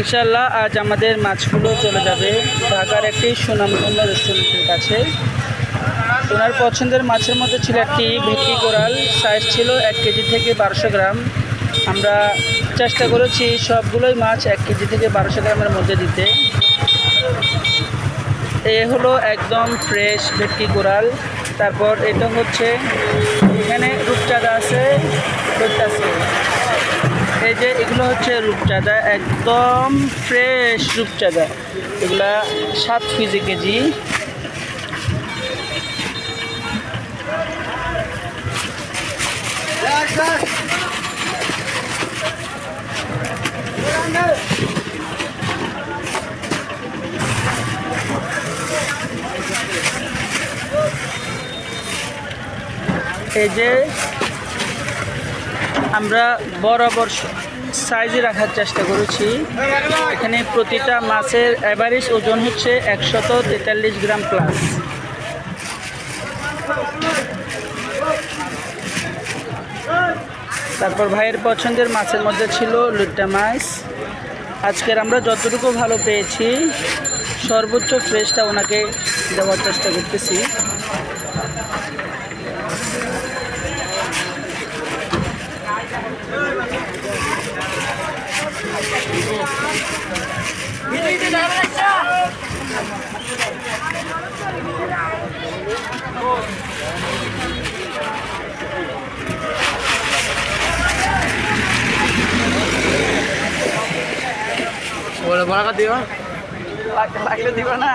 ইনশাল্লাহ আজ আমাদের মাছগুলো চলে যাবে ঢাকার একটি সুনামধন্য রেস্টুরেন্টের কাছে। ওনার পছন্দের মাছের মধ্যে ছিল একটি ভেটকি কোরাল সাইজ ছিল এক কেজি থেকে বারোশো গ্রাম। আমরা চেষ্টা করেছি সবগুলোই মাছ এক কেজি থেকে বারোশো গ্রামের মধ্যে দিতে। এ হলো একদম ফ্রেশ ভেটকি কোরাল। তারপর এটা হচ্ছে, এখানে রূপচাঁদা আছে আছে। এই যে এগুলো হচ্ছে রূপচাঁদা একদম ফ্রেশ রূপচাঁদা। এগুলা সাত কেজি কেজি। এই যে আমরা বরাবর সাইজে রাখার চেষ্টা করেছি। এখানে প্রতিটা মাছের অ্যাভারেজ ওজন হচ্ছে একশত তেতাল্লিশ গ্রাম প্লাস তারপর ভাইয়ের পছন্দের মাছের মধ্যে ছিল লুট্টা মাছ। আজকের আমরা যতটুকু ভালো পেয়েছি, সর্বোচ্চ ফ্রেশটা ওনাকে দেওয়ার চেষ্টা করতেছি। বড় বড় দিবা লাগলে দিব না।